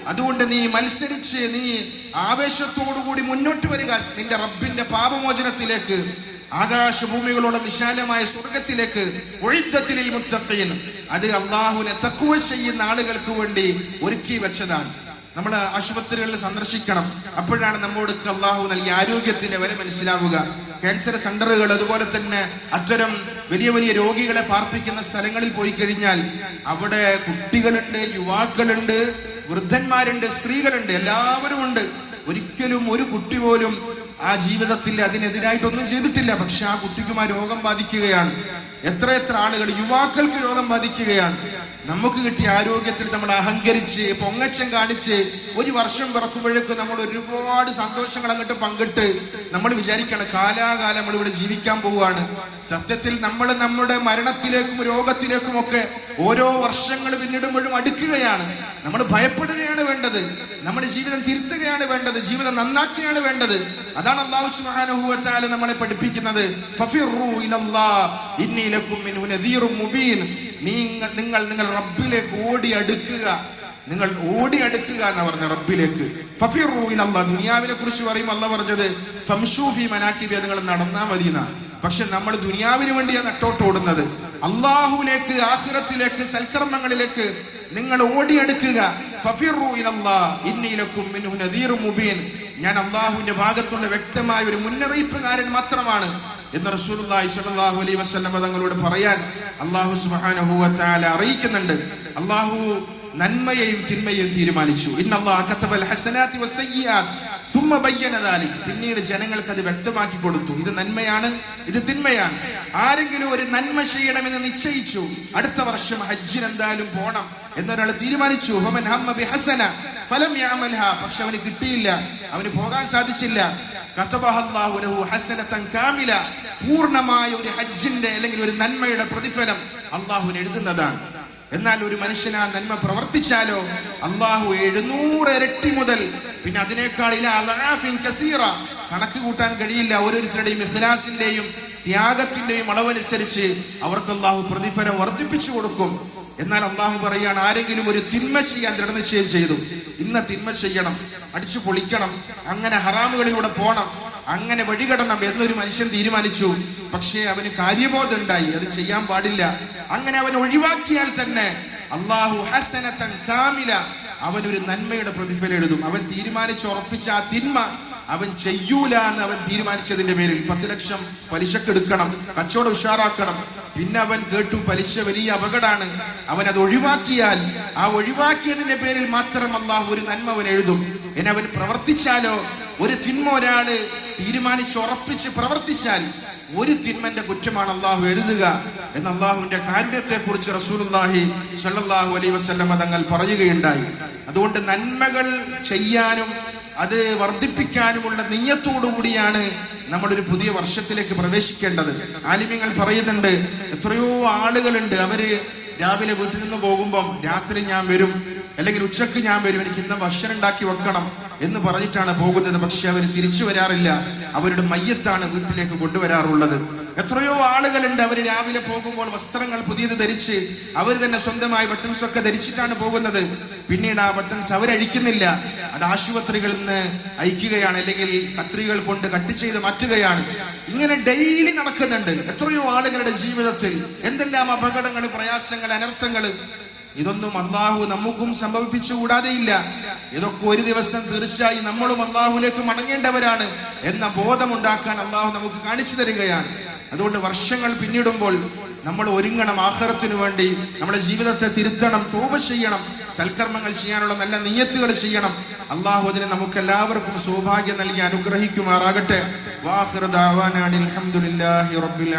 അതുകൊണ്ട് നീ മത്സരിച്ച് നീ ആവേശത്തോടുകൂടി മുന്നോട്ട് വരിക. നിന്റെ റബ്ബിന്റെ പാപമോചനത്തിലേക്ക് ആകാശഭൂമികളോളം വിശാലമായ സ്വർഗത്തിലേക്ക് ഒഴുക്കത്തിനിൽ മുത്തക്കയൻ. അത് അള്ളാഹുവിനെ തക്കുവ ചെയ്യുന്ന ആളുകൾക്ക് വേണ്ടി ഒരുക്കി വെച്ചതാണ്. നമ്മൾ ആശുപത്രികളിൽ സന്ദർശിക്കണം. അപ്പോഴാണ് നമ്മോട് അള്ളാഹു നൽകിയ ആരോഗ്യത്തിന്റെ വരെ മനസ്സിലാവുക. ക്യാൻസർ സെന്ററുകൾ അതുപോലെ തന്നെ അത്തരം വലിയ വലിയ രോഗികളെ പാർപ്പിക്കുന്ന സ്ഥലങ്ങളിൽ പോയി കഴിഞ്ഞാൽ അവിടെ കുട്ടികളുണ്ട് യുവാക്കളുണ്ട് വൃദ്ധന്മാരുണ്ട് സ്ത്രീകളുണ്ട് എല്ലാവരും ഉണ്ട്. ഒരിക്കലും ഒരു കുട്ടി പോലും ആ ജീവിതത്തിൽ അതിനെതിരായിട്ടൊന്നും ചെയ്തിട്ടില്ല. പക്ഷെ ആ കുട്ടിക്കും ആ രോഗം ബാധിക്കുകയാണ്. എത്ര എത്ര ആളുകൾ യുവാക്കൾക്ക് രോഗം ബാധിക്കുകയാണ്. നമുക്ക് കിട്ടിയ ആരോഗ്യത്തിൽ നമ്മൾ അഹങ്കരിച്ച് പൊങ്ങച്ചം കാണിച്ച് ഒരു വർഷം പിറക്കുമ്പോഴേക്കും നമ്മൾ ഒരുപാട് സന്തോഷങ്ങൾ അങ്ങോട്ട് പങ്കിട്ട് നമ്മൾ വിചാരിക്കണം കാലാകാലം നമ്മൾ ഇവിടെ ജീവിക്കാൻ പോവുകയാണ്. സത്യത്തിൽ നമ്മൾ നമ്മുടെ മരണത്തിലേക്കും രോഗത്തിലേക്കും ഒക്കെ ഓരോ വർഷങ്ങൾ പിന്നിടുമ്പോഴും അടുക്കുകയാണ്. നമ്മൾ ഭയപ്പെടുകയാണ് വേണ്ടത്. നമ്മുടെ ജീവിതം തിരുത്തുകയാണ് വേണ്ടത്. ജീവിതം നന്നാക്കുകയാണ് വേണ്ടത്. അതാണ് അള്ളാഹു സുബ്ഹാനഹു വ തആല നമ്മളെ പഠിപ്പിക്കുന്നത്. ഫഫിറു ലക്കും മുബീൻ. നിങ്ങൾ നിങ്ങൾ റബ്ബിലേക്ക് ഓടി അടുക്കുക. നിങ്ങൾ ഓടി അടുക്കുക എന്ന് പറഞ്ഞ റബ്ബിലേക്ക്. ദുനിയാവിനെ കുറിച്ച് പറയും അല്ല പറഞ്ഞത് ഫംഷൂ ഫി മനാക്കിബി നിങ്ങൾ നടന്നാ മതി പക്ഷെ നമ്മൾ ദുനിയാവിന് വേണ്ടിയാണ് നട്ടോട്ട് ഓടുന്നത്. അള്ളാഹുലേക്ക് ആഹിറത്തിലേക്ക് സൽക്കർമ്മങ്ങളിലേക്ക് നിങ്ങൾ ഓടിയെടുക്കുക ഞാൻ അള്ളാഹുവിന്റെ ഭാഗത്തുള്ള വ്യക്തമായ ഒരു മുന്നറിയിപ്പുകാരൻ മാത്രമാണ്. എന്ന് റസൂലുള്ളാഹി സ്വല്ലല്ലാഹു അലൈഹി വസല്ലം തങ്ങളോട് പറയാൻ അള്ളാഹു സുബ്ഹാനഹു വ അറിയിക്കുന്നുണ്ട്. അള്ളാഹു നന്മയെയും തിന്മയെയും തീരുമാനിച്ചു. പിന്നീട് ജനങ്ങൾക്ക് അത് വ്യക്തമാക്കി കൊടുത്തു. ഇത് നന്മയാണ് ഇത് തിന്മയാണ്. ആരെങ്കിലും ഒരു നന്മ ചെയ്യണമെന്ന് നിശ്ചയിച്ചു അടുത്ത വർഷം ഹജ്ജിന് എന്തായാലും പോണം എന്നൊരാൾ തീരുമാനിച്ചു. ഹസന ഫലം പക്ഷെ അവന് കിട്ടിയില്ല അവന് പോകാൻ സാധിച്ചില്ല. കാമില. പൂർണമായ ഒരു ഹജ്ജിന്റെ അല്ലെങ്കിൽ ഒരു നന്മയുടെ പ്രതിഫലം അള്ളാഹുവിന് എഴുതുന്നതാണ്. എന്നാൽ ഒരു മനുഷ്യൻ ആ നന്മ പ്രവർത്തിച്ചാലോ? അള്ളാഹു എഴുന്നൂറ് ഇരട്ടി മുതൽ പിന്നെ അതിനേക്കാൾ കസീറ. കണക്ക് കൂട്ടാൻ കഴിയില്ല. ഓരോരുത്തരുടെയും ഇഖ്ലാസിന്റെയും ത്യാഗത്തിന്റെയും അളവനുസരിച്ച് അവർക്ക് അള്ളാഹു പ്രതിഫലം വർദ്ധിപ്പിച്ചു കൊടുക്കും. എന്നാൽ അള്ളാഹു പറയാണ് ആരെങ്കിലും ഒരു തിന്മ ചെയ്യാൻ ദൃഢനിശ്ചയം ചെയ്തു ഇന്ന തിന്മ ചെയ്യണം അടിച്ചു പൊളിക്കണം അങ്ങനെ ഹറാമുകളിലൂടെ പോണം അങ്ങനെ വഴികടണം എന്നൊരു മനുഷ്യൻ തീരുമാനിച്ചു. പക്ഷേ അവന് കാര്യബോധം ഉണ്ടായി അത് ചെയ്യാൻ പാടില്ല. അങ്ങനെ അവൻ ഒഴിവാക്കിയാൽ തന്നെ അള്ളാഹു ഹസനത്തൻ കാമില അവൻ ഒരു നന്മയുടെ പ്രതിഫലം എഴുതും. അവൻ തീരുമാനിച്ച് ഉറപ്പിച്ച ആ തിന്മ അവൻ ചെയ്യൂല എന്ന് അവൻ തീരുമാനിച്ചതിന്റെ പേരിൽ പത്ത് ലക്ഷം പലിശക്കെടുക്കണം കച്ചവടം ഉഷാറാക്കണം പിന്നെ അവൻ കേട്ടു പലിശ വലിയ അപകടമാണ് അവൻ അത് ഒഴിവാക്കിയാൽ ആ ഒഴിവാക്കിയതിന്റെ പേരിൽ മാത്രം അള്ളാഹു ഒരു നന്മ അവൻ എഴുതും. എന്നെ അവൻ പ്രവർത്തിച്ചാലോ? ഒരു തിന്മ ഒരാൾ തീരുമാനിച്ച് ഉറപ്പിച്ച് പ്രവർത്തിച്ചാൽ ഒരു തിന്മന്റെ കുറ്റമാണ് അള്ളാഹു എഴുതുക എന്ന് അള്ളാഹുവിന്റെ കാരുണ്യത്തെ കുറിച്ച് റസൂലുള്ളാഹി സ്വല്ലല്ലാഹു അലൈഹി വസ്ലം തങ്ങൾ പറയുകയുണ്ടായി. അതുകൊണ്ട് നന്മകൾ ചെയ്യാനും അത് വർദ്ധിപ്പിക്കാനുമുള്ള നെയ്യത്തോടുകൂടിയാണ് ഒരു പുതിയ വർഷത്തിലേക്ക് പ്രവേശിക്കേണ്ടത്. ആലിമ്യങ്ങൾ പറയുന്നുണ്ട് എത്രയോ ആളുകളുണ്ട്. അവർ രാവിലെ വീട്ടിൽ നിന്ന് പോകുമ്പം രാത്രി ഞാൻ വരും. അല്ലെങ്കിൽ ഉച്ചയ്ക്ക് ഞാൻ വരും എനിക്ക് ഇന്ന് ഭക്ഷണം ഉണ്ടാക്കി വെക്കണം എന്ന് പറഞ്ഞിട്ടാണ് പോകുന്നത്. പക്ഷെ അവർ തിരിച്ചു വരാറില്ല. അവരുടെ മയ്യത്താണ് വീട്ടിലേക്ക് കൊണ്ടുവരാറുള്ളത്. എത്രയോ ആളുകളുണ്ട് അവർ രാവിലെ പോകുമ്പോൾ വസ്ത്രങ്ങൾ പുതിയത് ധരിച്ച് അവർ തന്നെ സ്വന്തമായി ബട്ടൺസ് ഒക്കെ ധരിച്ചിട്ടാണ് പോകുന്നത്. പിന്നീട് ആ ബട്ടൺസ് അവരഴിക്കുന്നില്ല അത് ആശുപത്രികളിൽ നിന്ന് അയക്കുകയാണ് അല്ലെങ്കിൽ കത്രികൾ കൊണ്ട് കട്ട് ചെയ്ത് മാറ്റുകയാണ്. ഇങ്ങനെ ഡെയിലി നടക്കുന്നുണ്ട്. എത്രയോ ആളുകളുടെ ജീവിതത്തിൽ എന്തെല്ലാം അപകടങ്ങൾ പ്രയാസങ്ങൾ അനർത്ഥങ്ങൾ ഇതൊന്നും അള്ളാഹു നമുക്കും സംഭവിപ്പിച്ചുകൂടാതെയില്ല ഇതൊക്കെ ഒരു ദിവസം തീർച്ചയായും നമ്മളും അള്ളാഹുലേക്ക് മടങ്ങേണ്ടവരാണ് എന്ന ബോധമുണ്ടാക്കാൻ അള്ളാഹു നമുക്ക് കാണിച്ചു തരികയാണ്. അതുകൊണ്ട് വർഷങ്ങൾ പിന്നിടുമ്പോൾ നമ്മൾ ഒരുങ്ങണം ആഹാരത്തിനു വേണ്ടി. നമ്മുടെ ജീവിതത്തെ തിരുത്തണം തോപ ചെയ്യണം സൽക്കർമ്മങ്ങൾ ചെയ്യാനുള്ള നല്ല നിയത്തുകൾ ചെയ്യണം. അള്ളാഹു അതിനെ നമുക്ക് എല്ലാവർക്കും സൗഭാഗ്യം നൽകി അനുഗ്രഹിക്കുമാറാകട്ടെ. റബ്ബിൽ